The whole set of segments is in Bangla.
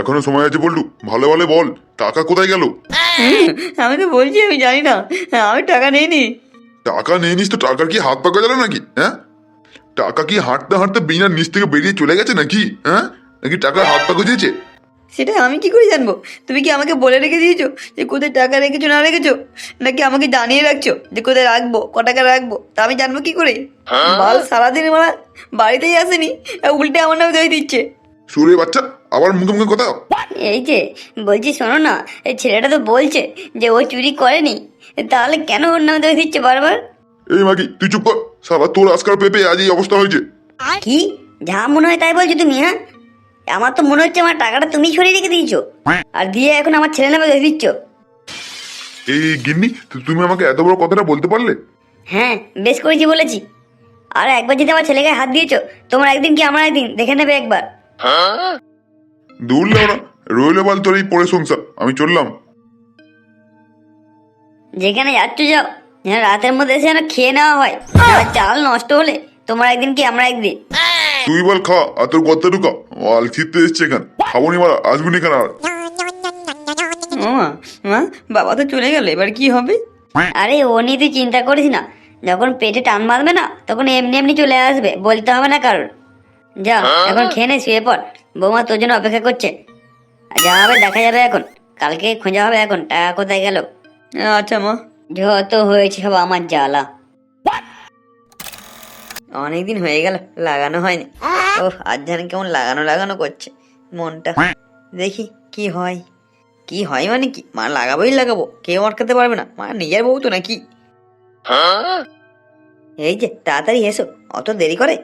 এখনও সময় আছে বল্টু ভালো ভালো বল টাকা কোথায় গেল? আমি তো বলছি আমি জানি না। আমি টাকা নিইনি। টাকা নিয়ে নিস তো টাকার কি হাত পাকা গেল নাকি? হ্যাঁ? টাকা কি হাঁটতে হাঁটতে বিনা নিচ থেকে বেরিয়ে চলে গেছে নাকি? হ্যাঁ? নাকি টাকার হাত পা গজিয়েছে সেটা আমি কি করে জানব? তুমি কি আমাকে বলে রেখে দিয়েছ যে কোথায় টাকা রেখেছো না রেখেছো? নাকি আমাকে জানিয়ে রাখছো যে কোথায় রাখব ক টাকা রাখব? তা আমি জানব কি করে? বাল সারাদিন মারা বাড়িতেই আসেনি উল্টে আমার নামে দই দিচ্ছে। সুরে বাচ্চা আবার মুখে মুখে কথা এই যে বলছি শোনো না এই ছেলেটা তো বলছে যে ও চুরি করেনি তাহলে কেন ওর নামে দোষ দিচ্ছে বারবার? এই মাগি তুই চুপ কর সারা তোর আজকাল পেপে আজ এই অবস্থা হয়েছে। কি? যা মনে হয় তাই বলছো তুমি হ্যাঁ? আমার তো মনে হচ্ছে আমার টাকাটা তুমি সরিয়ে রেখে দিয়েছ আর দিয়ে এখন আমার ছেলে নামে দোষ দিচ্ছ। এই গিন্নি তুমি আমাকে এত বড় কথাটা বলতে পারলে? হ্যাঁ বেশ করেছি বলেছি। আর একবার যদি আমার ছেলেকে হাত দিয়েছ তোমার একদিন কি আমার একদিন? দেখে নেবে একবার। দূর লেও রইলে বল তোর এই পরে সংসার। আমি চললাম। যেখানে যাচ্ছ যাও। যেন রাতের মধ্যে এসে যেন খেয়ে নেওয়া হয়। আর চাল নষ্ট হলে তোমার একদিন কি আমরা একদিন? তুই বল খা আর তোর গত্তা ঢুকা। মাল ছিটতে এসছে এখানে। খাব নি মারা আসবি না এখানে আর। ও মা মা বাবা তো চলে গেল এবার কি হবে? আরে ও নিয়ে তুই চিন্তা করিস না। যখন পেটে টান মারবে না তখন এমনি এমনি চলে আসবে বলতে হবে না কারোর। যা এখন খেয়ে নে শুয়ে পড়। বৌমা তোর জন্য অপেক্ষা করছে। যা হবে দেখা যাবে এখন। কালকে খোঁজা হবে এখন টাকা কোথায় গেল? আচ্ছা মা। যত হয়েছে সব আমার জ্বালা। অনেকদিন হয়ে গেল লাগানো হয়নি। ও আজ যেন কেমন লাগানো লাগানো করছে মনটা। দেখি কি হয়। কি হয় মানে কি? মা লাগাবোই লাগাবো কেউ আটকাতে পারবে না। মা নিজের বউ তো নাকি। এই যে তাড়াতাড়ি এসো অত দেরি করে।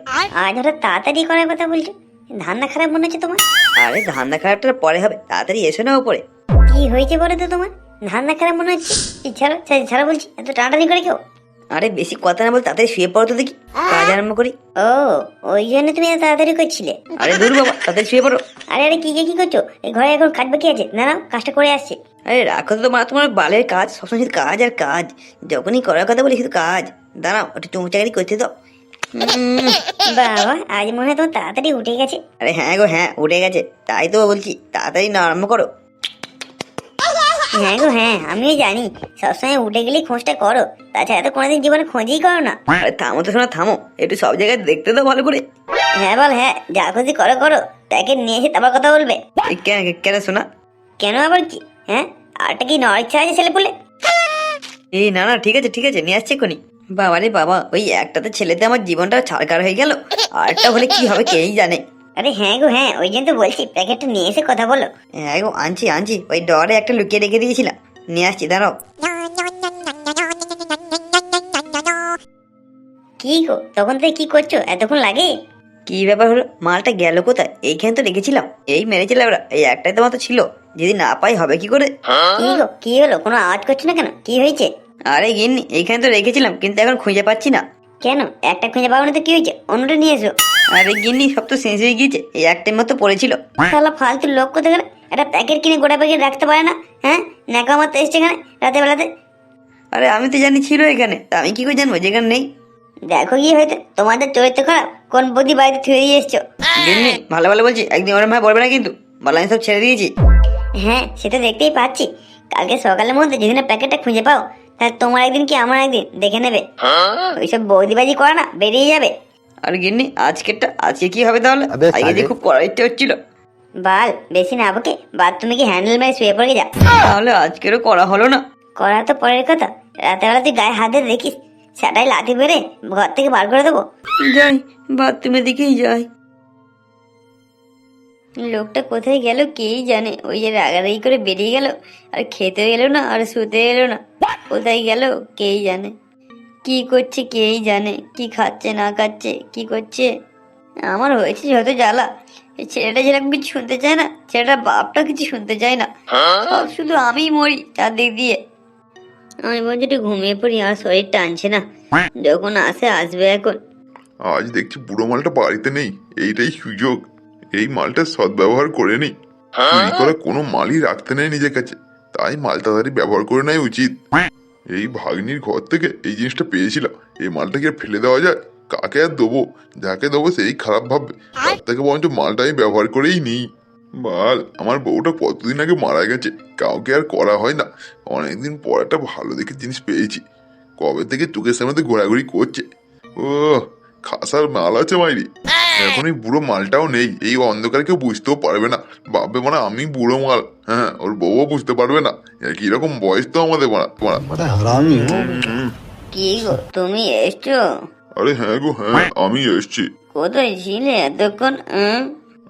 আজ হঠাৎ তাড়াতাড়ি করার কথা বলছো ধান্দা খারাপ মনে হচ্ছে তোমার? আরে ধান্দা খারাপটা পরে হবে তাড়াতাড়ি এসো না উপরে। কি হয়েছে বলে তো তোমার? ধান্দা খারাপ মনে হচ্ছে? ছাড়ো ছাড়ো, বলছি এত টানাটানি করে কেউ? আরে বেশি কথা না বল তাড়াতাড়ি শুয়ে পড়ো তো দেখি কাজ আরম্ভ করি। ও ওই জন্য তুমি এত তাড়াতাড়ি করছিলে। আরে দূর বাবা তাড়াতাড়ি শুয়ে পড়ো। আরে আরে কি কি করছ? এই ঘরে এখন কাজ বাকি আছে। না না কাজটা করে আসছে। আরে রাখো তো তোমার তোমার বালের কাজ সবসময় শুধু কাজ আর কাজ। যখনই করার কথা বলি শুধু কাজ। দাঁড়াও একটু চুমচাকারি করতে দাও। উম, বাবা আজ মনে হয় তোমার তাড়াতাড়ি উঠে গেছে। আরে হ্যাঁ গো হ্যাঁ উঠে গেছে। তাই তো বলছি তাড়াতাড়ি না আরম্ভ করো। হ্যাঁ গো হ্যাঁ আমিও জানি সবসময় উঠে গেলেই খোঁজটা করো। তাছাড়া তো কোনোদিন জীবনে খোঁজই করো না। আরে থামো তো শোনা থামো। একটু সব জায়গায় দেখতে দাও ভালো করে। হ্যাঁ বল হ্যাঁ যা খুশি করো করো। তাকে নিয়ে এসে তারপর কথা বলবে। কেন কেন শোনা? কেন আবার কি? হ্যাঁ আরটা কি নেওয়ার ইচ্ছা আছে ছেলে পুলে এই না না ঠিক আছে ঠিক আছে নিয়ে আসছে এক্ষুনি। বাবা রে বাবা ওই একটাতে ছেলেতে আমার জীবনটা ছাড়কার হয়ে গেল। আর একটা হলে কি হবে কেই জানে। আরে হ্যাঁ গো হ্যাঁ ওই জন্য তো বলছি প্যাকেটটা নিয়ে এসে কথা বলো। হ্যাঁ গো আনছি আনছি ওই ডরে একটা লুকিয়ে রেখে দিয়েছিলাম। নিয়ে আসছি দাঁড়াও। কি গো তখন তুই কি করছ? এতক্ষণ লাগে? কি ব্যাপার হলো? মালটা গেল কোথায়? এইখানে তো রেখেছিলাম। এই মেরেছিলাম ওরা এই একটাই তো মাত্র ছিল। যদি না পাই হবে কি করে? কি গো কি হলো? কোনো আওয়াজ করছ না কেন? কি হয়েছে? আরে গিন্নি এখানে তো রেখেছিলাম কিন্তু এখন খুঁজে পাচ্ছি না। কেন? একটা খুঁজে পাবো না তো কি হয়েছে? অন্যটা নিয়ে এসো। আরে গিন্নি সব তো শেষ হয়ে গিয়েছে এই একটাই মতো পড়েছিল। শালা ফালতু লোক কোথায় গেলে একটা প্যাকেট কিনে গোটা প্যাকেট রাখতে পারে না হ্যাঁ? ন্যাকা মারতে এসছে এখানে রাতে বেলাতে। আরে আমি তো জানি ছিল এখানে তা আমি কি করে জানব যেখানে নেই? দেখো কি হয়েছে তোমাদের চরিত্র খারাপ কোন বুদ্ধি বাড়িতে থুয়ে দিয়ে এসছো? গিন্নি ভালো ভালো বলছি একদিন ওরম ভাই বলবে না কিন্তু বলা আমি সব ছেড়ে দিয়েছি। হ্যাঁ সেটা দেখতেই পাচ্ছি। কালকে সকালের মধ্যে যদি না প্যাকেটটা খুঁজে পাও তাহলে তোমার একদিন কি আমার একদিন? দেখে নেবে। ওইসব বৌদিবাজি করে না বেরিয়ে যাবে। আর গিন্নি আজকেরটা আজকে কি হবে তাহলে? আজকে যে খুব। করার ইচ্ছে হচ্ছিল। বাল বেশি না বকে বাদ তুমি কি হ্যান্ডেল মেরে শুয়ে পড়ে যাও তাহলে আজকেরও করা হলো না। করা তো পরের কথা। রাতে বেলা তুই গায়ে হাত দেখিস। সেটাই লাথি বেড়ে ঘর থেকে বার করে দেবো। যাই বাথরুমের দিকেই যাই। লোকটা কোথায় গেল কেই জানে? ওই যে রাগারাগি করে বেরিয়ে গেল, আর খেতে গেল না, আর শুতে গেল না। কোথায় গেল কেই জানে? কি করছে কেই জানে? কি খাচ্ছে, না খাচ্ছে, কি করছে? আমার হয়েছে যত জ্বালা। ছেলেটা যেরকম কিছু শুনতে চায় না ছেলেটার বাপটা কিছু শুনতে চায় না। সব শুধু আমিই মরি চারদিক দিয়ে। আমি বলছি, একটু ঘুমিয়ে পড়ি, আর শরীর টানছে না। যখন আসে, আসবে এখন। আজ দেখছি বুড়ো মালটা বাড়িতে নেই, এইটাই সুযোগ। এই মালটা সদ্ব্যবহার করে নেই। চুরি করা কোনো মালই রাখতে নেই নিজের কাছে। তাই মাল তাড়াতাড়ি ব্যবহার করে নেয় উচিত। এই ভাগ্নির ঘর থেকে এই জিনিসটা পেয়েছিলাম। এই মালটা কি আর ফেলে দেওয়া যায়? কাকে আর দেবো? যাকে দেবো সেই খারাপ ভাববে। তার থেকে বরঞ্চ মালটা আমি ব্যবহার করেই নিই। বাল আমার বউটা কতদিন আগে মারা গেছে? কাউকে আর করা হয় না। অনেকদিন পর একটা ভালো দেখে জিনিস পেয়েছি। কবে থেকে চোখের সামনে ঘোরাঘুরি করছে? ও খাসার মাল আছে মাইরি। হ্যাঁ। এখন এই বুড়ো মালটাও নেই। এই অন্ধকারে কেউ বুঝতেও পারবে না। বাপে মানে আমি বুড়ো মাল। হ্যাঁ ওর বউও বুঝতে পারবে না। কীরকম বয়স তো আমাদের মারা মারা। মানে হারামি হ্যাঁ। কি গো তুমি এসছো? আরে হ্যাঁ গো হ্যাঁ আমি এসছি। কোথায় ছিলে এতক্ষণ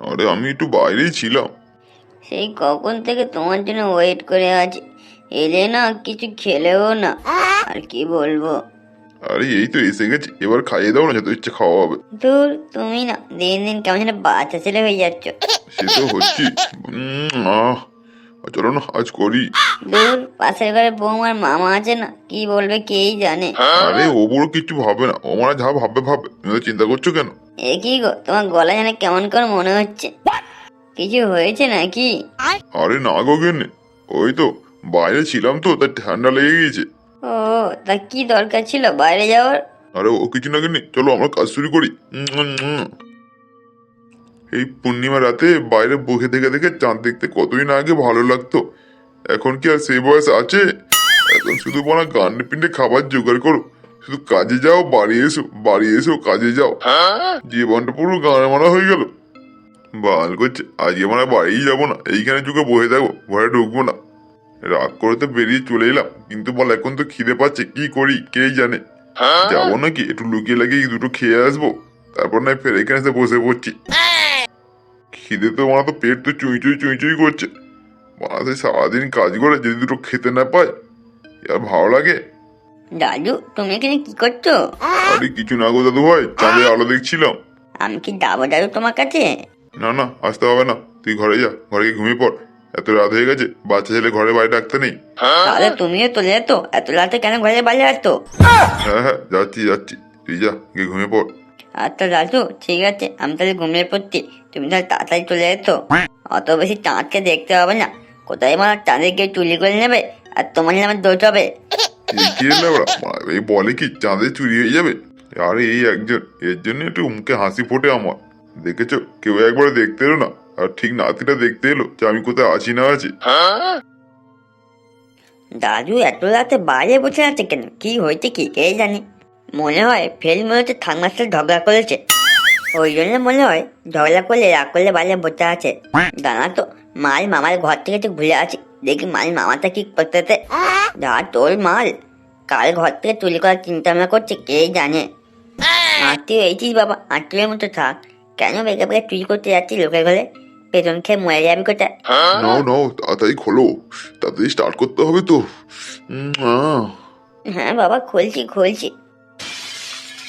আরে আমি একটু বাইরেই ছিলাম। সেই কখন থেকে তোমার জন্য ওয়েট করে আছি। এলে না কিছু খেলেও না। আর কি বলব? আরে এই তো এসে গেছি। এবার খাইয়ে দাও না যত ইচ্ছে খাওয়া হবে। দূর তুমি না দিন দিন কেমন যেন বাচ্চা ছেলে হয়ে যাচ্ছ। সে তো হচ্ছি। আহ চলো না আজ করি। দূর পাশের ঘরে বৌমার মামা আছে না কি বলবে কেই জানে। আরে ও বড় কিছু ভাবে না। ও মানে যা ভাববে ভাবে তুমি চিন্তা করছ কেন? এ কি গো তোমার গলা যেন কেমন করে মনে হচ্ছে। কিছু হয়েছে নাকি? আরে না গো গেনে ওই তো বাইরে ছিলাম তো তাই ঠান্ডা লেগে গিয়েছে। ও, তা কি দরকার ছিল? বাইরে যাওয়ার? আরে ও কিছু না গেনি চলো আমরা কাজ শুরু করি। এই পূর্ণিমা রাতে বাইরে বসে থেকে দেখে চাঁদ দেখতে কতই না আগে ভালো লাগতো। এখন কি আর সেই বয়স আছে? এখন শুধু বলা গান পিন্ডে খাবার জোগাড় করো। শুধু কাজে যাও, বাড়ি এসো বাড়ি এসো, কাজে যাও। জীবনটা পুরো গানে মারা হয়ে গেল। বাল করছে, আজকে মানে বাড়িই যাব না, এইখানে চুকে বসে থাকব, ঘরে ঢুকবো না। রাগ করে তো বেরিয়ে চলে এলাম। কিন্তু বল এখন তো খিদে পাচ্ছে কি করি কেই জানে? যাব নাকি? একটু লুকিয়ে লাগিয়ে দুটো খেয়ে আসব। তারপর না ফের এখানে এসে বসে পড়ছি। খিদে তো আমার তো পেট তো চুই চুই চুই চুই করছে। মাসে সারাদিন কাজ করে যদি দুটো খেতে না পায় আর ভালো লাগে? দাদু তুমি এখানে কি করছ? আরে কিছু না গো দাদু ভাই চাঁদে আলো দেখছিলাম। আমি কি যাব দাদু তোমার কাছে? না না আসতে হবে না। তুই ঘরে যা ঘরে গিয়ে ঘুমিয়ে পড়। এত রাত হয়ে গেছে বাচ্চা ছেলে ঘরে বাইরে ডাকতে নেই। তাহলে তুমিও চলে যেত এত রাতে কেন ঘরে বাইরে আসতো? হ্যাঁ হ্যাঁ যাচ্ছি যাচ্ছি। তুই যা গিয়ে ঘুমিয়ে পড়। আচ্ছা দাদু ঠিক আছে আমি তাহলে ঘুমিয়ে পড়ছি। তুমি তাহলে তাড়াতাড়ি চলে যেত। অত বেশি চাঁদকে দেখতে হবে না। কোথায় মানে চাঁদে কেউ চুরি করে নেবে? আর তোমার নামে দোষ হবে। এই কি এলে এই বলে কি চাঁদে চুরি হয়ে যাবে? আরে এই একজন এর জন্য একটু মুখে হাসি ফোটে আমার। দেখেছ? কেউ একবার দেখতে এলো না। আর ঠিক নাতিটা দেখতে এলো যে আমি কোথায় আছি না আছি। দাদু, এত রাতে বাইরে বসে আছে কেন? কি হয়েছে কি কে জানি? মনে হয় ফেল মনে হচ্ছে ঝগড়া করেছে। ওই জন্য মনে হয় ঝগড়া করলে রাগ করলে বাইরে বসে আছে। জানা তো, মাল মামার ঘর থেকে তো ঘুরে আছে দেখি মাল মামাটা কি করতেছে। যা তোর মাল। কাল ঘর থেকে চুরি করার চিন্তা ভাবনা করছে, কে জানে? আত্মীয় এইছিস বাবা, আত্মীয়ের মতো থাক। কেন বেগে বেগে চুরি করতে যাচ্ছি লোকের ঘরে? খেয়ে মরে যাবি কোথায় নাও নাও তাড়াতাড়ি খোলো। তাড়াতাড়ি স্টার্ট করতে হবে তো। হ্যাঁ বাবা খুলছি খুলছি।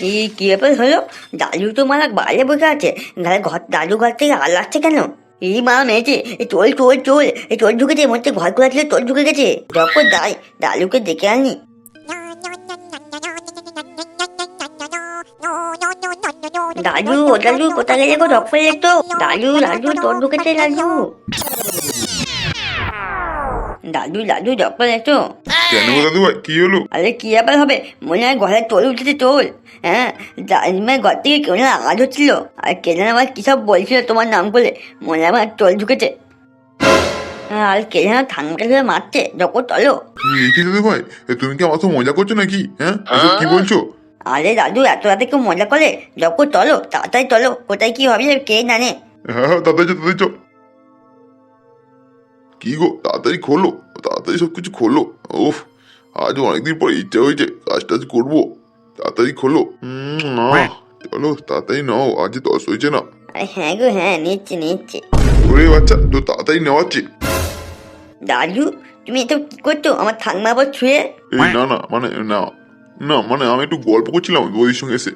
এই কি ব্যাপার হলো? দাদু তো মারা বাইরে বসে আছে। ঘরে দাদু ঘর থেকে আল আসছে কেন? এই মা মেয়েছে এই চোল চোল চোল। এই চোল ঢুকেছে মনে হচ্ছে ঘর খোলা ছিল চোল ঢুকে গেছে। যখন যাই দাদুকে দেখে আনি। দাদু ও দাদু কোথায় গেলে গো? রক্ত তো। দাদু দাদু তোর ঢুকেছে দাদু দাদু দাদু রক্ত তো। কেন দাদু ভাই? কি হলো? আরে কি ব্যাপার হবে? মনে হয় ঘরে তোল উঠেছে তোল। হ্যাঁ? জানিমার ঘর থেকে কেউ না আওয়াজ হচ্ছিল। আর কে যেন আমার কী সব বলছিল তোমার নাম বলে। মনে হয় আমার তোল ঢুকেছে। হ্যাঁ, আর কে যেন ঠান্ডা ধরে মারছে। যখন চলো কি দাদু ভাই? তুমি কি আমার মজা করছ নাকি? হ্যাঁ? কি বলছো? আরে দাদু এত রাতে কেউ মজা করে? যখন চলো তাড়াতাড়ি চলো। কোথায় কি হবে কে জানে? হ্যাঁ হ্যাঁ তাড়াতাড়ি চো, তাড়াতাড়ি চো কি গো তাড়াতাড়ি খোলো তাড়াতাড়ি সব কিছু খোলো। ওফ আজ অনেকদিন পর ইচ্ছা হয়েছে কাজ টাজ করব। তাড়াতাড়ি খোলো। না চলো তাড়াতাড়ি নাও আজ দশ হয়েছে না। হ্যাঁ গো হ্যাঁ নিচ্ছি নিচ্ছি। ওরে বাচ্চা তো তাড়াতাড়ি নেওয়াচ্ছে দাদু তুমি এটা কি করছ? আমার ঠান্ডা আবার ছুঁয়ে? এই না না মানে না না মানে আমি একটু গল্প করছিলাম বৌদির সঙ্গে এসে।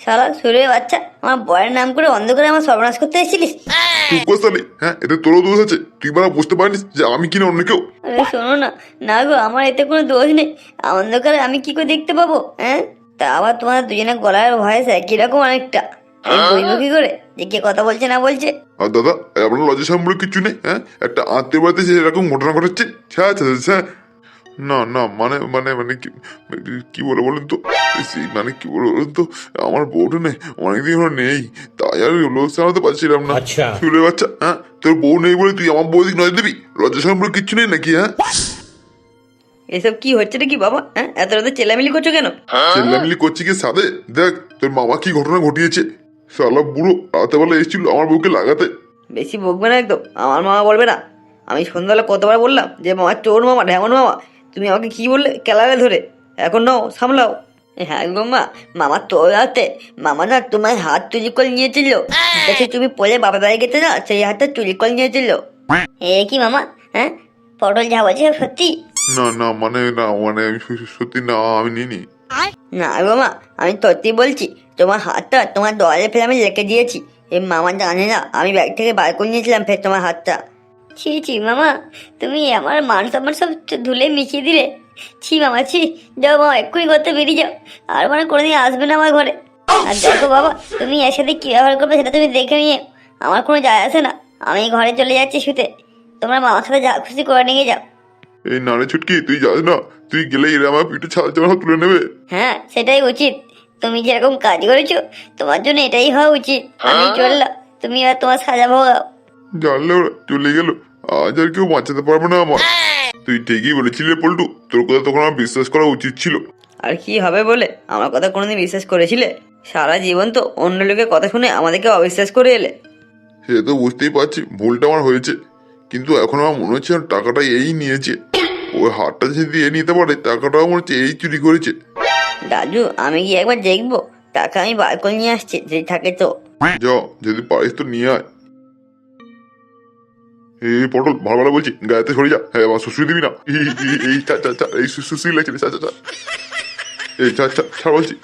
সারা সুরে বাচ্চা আমার বয়ের নাম করে অন্ধকারে আমার সর্বনাশ করতে এসেছিলিস? চুপ কর হ্যাঁ এতে তোরও দোষ আছে তুই বারা বুঝতে পারিস যে আমি কিনা অন্য কেউ? আরে শোনো না না গো আমার এতে কোনো দোষ নেই। অন্ধকারে আমি কি করে দেখতে পাবো হ্যাঁ? তা আবার তোমার দুজনের গলার ভয়েস একই রকম অনেকটা আমি কি করে যে কে কথা বলছে না বলছে? আর দাদা আপনার লজ্জা সম্পর্কে কিছু নেই হ্যাঁ? একটা আত্মীয় বাড়িতে যে এরকম ঘটনা ঘটাচ্ছে ছ্যা ছ্যা ছ্যা না না মানে মানে মানে কি কি বলে বলুন তো? সেই মানে কি বলে বলুন তো? আমার বউটা নেই অনেকদিন হলো নেই তাই আর লোক সামলাতে পারছিলাম না। আচ্ছা। চুলে বাচ্চা হ্যাঁ তোর বউ নেই বলে তুই আমার বউ দিক নজর দিবি? লজ্জা সম্পর্কে কিচ্ছু নেই নাকি হ্যাঁ? এসব কি হচ্ছে নাকি বাবা হ্যাঁ? এত রাতে চেলামিলি করছ কেন? চেল্লামিলি করছি কি সাদে দেখ তোর মামা কি ঘটনা ঘটিয়েছে? সালা বুড়ো রাতে বেলা এসেছিল আমার বউকে লাগাতে। বেশি বকবে না একদম আমার মামা বলবে না। আমি সন্ধ্যাবেলা কতবার বললাম যে মামা চোর মামা ঢেমন মামা তুমি আমাকে কি বললে? কেলালে ধরে। এখন নাও সামলাও। হ্যাঁ গো মা মামা তোর হাতে মামা না তোমার হাত চুরি করে নিয়েছিল। দেখে তুমি পরে বাবা বাড়ি গেছে না সেই হাতটা চুরি করে নিয়েছিল। এ কি মামা হ্যাঁ? পটল যা বলছে সত্যি? না না মানে না মানে সত্যি- না আমি নিইনি। না গো মা আমি সত্যি বলছি তোমার হাতটা তোমার দলে ফেলে আমি রেখে দিয়েছি। এই মামা জানে না আমি ব্যাগ থেকে বার করে নিয়েছিলাম ফের তোমার হাতটা। ছি ছি মামা তুমি আমার মান সম্মান সব ধুলে মিশিয়ে দিলে। ছি মামা ছি যাও মামা এক্ষুনি করতে বেরিয়ে যাও। আর মানে কোনোদিন আসবে না আমার ঘরে। আর দেখো বাবা তুমি এর সাথে কি ব্যবহার করবে সেটা তুমি দেখে নিয়ে। আমার কোনো যায় আসে না। আমি ঘরে চলে যাচ্ছি শুতে। তোমরা মামার সাথে যা খুশি করে নিয়ে যাও। এই নারে ছুটকি তুই যাস না। তুই গেলে এরা আমার পিঠে ছাড়া তুলে নেবে। হ্যাঁ সেটাই উচিত। তুমি যেরকম কাজ করেছ তোমার জন্য এটাই হওয়া উচিত। আমি চললাম। তুমি আর তোমার সাজা ভোগাও জানলে ওরা চলে গেল। আজ আর কেউ বাঁচাতে পারবে না আমার তুই ঠিকই বলেছিলি পল্টু তোর কথা তখন আমার বিশ্বাস করা উচিত ছিল। আর কি হবে বলে? আমার কথা কোনোদিন বিশ্বাস করেছিলে? সারা জীবন তো অন্য লোকের কথা শুনে আমাদেরকে অবিশ্বাস করে এলে। সে তো বুঝতেই পারছি ভুলটা আমার হয়েছে। কিন্তু এখন আমার মনে হচ্ছে টাকাটা এই নিয়েছে। ওই হারটা যদি এ নিতে পারে টাকাটাও মনে হচ্ছে এই চুরি করেছে। দাদু আমি গিয়ে একবার দেখব? টাকা আমি বার করে নিয়ে আসছি যদি থাকে তো। যা যদি পারিস তো নিয়ে আয়। এই পটল ভালো ভালো বলছি। গায়েতে সরে যা। হ্যাঁ আমার শ্বশুর দিবি না। এই, চা চা এই শু- শুশুই লাগছে চা চা এই চা চা চা বলছি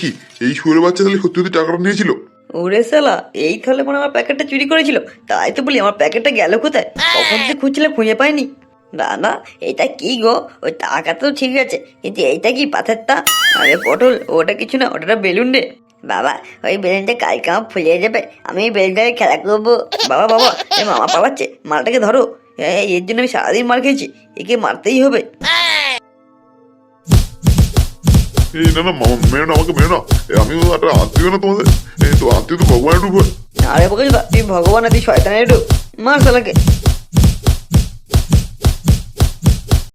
কি এই শুয়োরের বাচ্চা তাহলে সত্যি টাকাটা নিয়েছিল? ওরে সালা এই তাহলে মনে আমার প্যাকেটটা চুরি করেছিল। তাই তো বলি আমার প্যাকেটটা গেল কোথায়? কখন থেকে খুঁজছিলে খুঁজে পাইনি। দাদা এটা কি গো? ওই টাকা তো ঠিক আছে কিন্তু এইটা কি পাথরটা? আরে পটল ওটা কিছু না ওটা বেলুন রে। বাবা ওই বেলুনটা কালকে আমার ফুলিয়ে যাবে আমি এই বেলুনটাকে খেলা করব। বাবা বাবা এ মামা পাওয়াচ্ছে মালটাকে ধরো। এর জন্য আমি সারাদিন মার খেয়েছি একে মারতেই হবে। এই না না মামা মেরো না আমাকে মেরো না। এ, একটা আত্মীয় না তোমাদের? এই তো আত্মীয় তো ভগবানের রূপ আরে বকিস তুই ভগবান তুই শয়তানের মার শালাকে।